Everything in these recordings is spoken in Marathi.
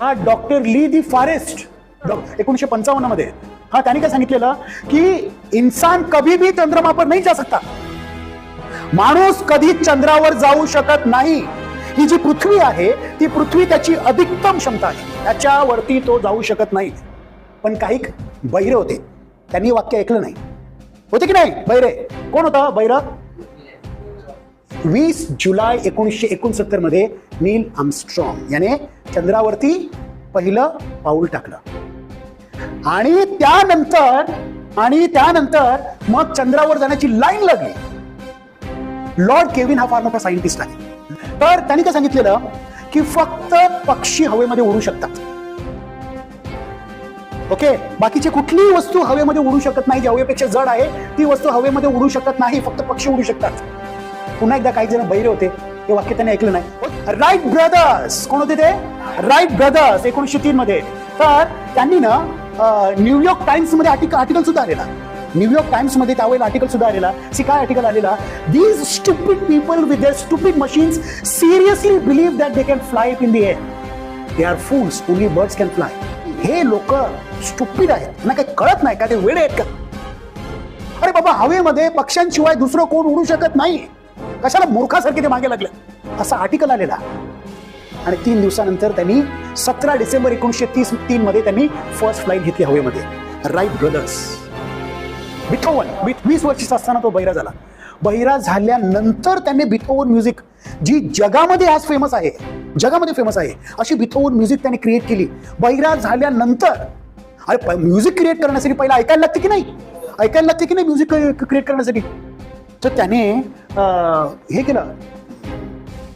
हा डॉक्टर ली दी फॉरेस्ट. एकोणीशे पंचावन्नमध्ये हा त्यांनी काय सांगितलेलं? की इंसान कभी भी चंद्रमा पर जा सकता. माणूस कधी चंद्रावर जाऊ शकत नाही. ही जी पृथ्वी आहे ती पृथ्वी त्याची अधिकतम क्षमता आहे. त्याच्यावरती तो जाऊ शकत नाही. पण काही बहिरे होते. त्यांनी वाक्य ऐकलं नाही. होते की नाही? बहिरे. कोण होता? बहिरा? वीस जुलै एकोणीसशे एकोणसत्तरमध्ये नील आमस्ट्रॉंग याने चंद्रावरती पहिलं पाऊल टाकलं. आणि त्यानंतर आणि त्यानंतर मग चंद्रावर जाण्याची लाईन लागली. लॉर्ड केविन हा फार मोठा सायंटिस्ट आहे. तर त्यांनी काय सांगितलेलं की फक्त पक्षी हवेमध्ये उडू शकतात. ओके? बाकीची कुठलीही वस्तू हवेमध्ये उडू शकत नाही जी हवेपेक्षा जड आहे ती वस्तू हवेमध्ये उडू शकत नाही फक्त पक्षी उडू शकतात. पुन्हा एकदा काही जण बहिरे होते ते वाक्य त्यांनी ऐकलं नाही. राईट ब्रदर्स कोण होते ते? राईट ब्रदर्स एकोणीसशे तीन मध्ये. तर त्यांनी ना न्यूयॉर्क टाइम्समध्ये आर्टिकल आर्टिकल सुद्धा आलेला. न्यूयॉर्क टाइम्समध्ये त्यावेळेला आर्टिकल सुद्धा आलेला. सी काय आर्टिकल आलेला? These stupid people with their stupid machines seriously believe that they can fly in the air they are fools only birds can fly हे लोक स्टुपिड आहेत. त्यांना काही कळत नाही का? ते वेळ आहेत का? अरे बाबा हवेमध्ये पक्ष्यांशिवाय दुसरं कोण उडू शकत नाही. कशाला मूर्खासारखे ते मागे लागले? असा आर्टिकल आलेला. आणि तीन दिवसानंतर त्यांनी सतरा डिसेंबर एकोणीसशे तीस तीन मध्ये त्यांनी फर्स्ट फ्लाईट घेतली हवेमध्ये. राईट ब्रदर्स बिथोवन वीस वीस असताना तो बहिरा झाला. बहिरा झाल्यानंतर त्यांनी बिथोवन म्युझिक जी जगामध्ये आज फेमस आहे जगामध्ये फेमस आहे अशी बिथोवन म्युझिक त्यांनी क्रिएट केली. बहिरा झाल्यानंतर अरे म्युझिक क्रिएट करण्यासाठी पहिला ऐकायला लागते की नाही? ऐकायला लागते की नाही म्युझिक क्रिएट करण्यासाठी? तर त्याने हे केलं.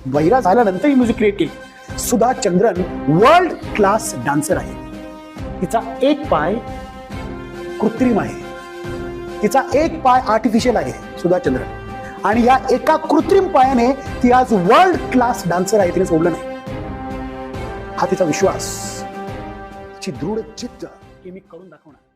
बहिरा झाल्यानंतर ही म्युझिक क्रिएट केली. Sudha Chandran world class dancer आहे. तिचा एक पाय कृत्रिम आहे. तिचा एक पाय आर्टिफिशियल आहे सुधा चंद्रन. आणि या एका कृत्रिम पायाने ती आज वर्ल्ड क्लास डान्सर आहे तिने सोडलं नाही. हा तिचा विश्वास. तिची दृढ चित्त हे मी करून दाखवणार.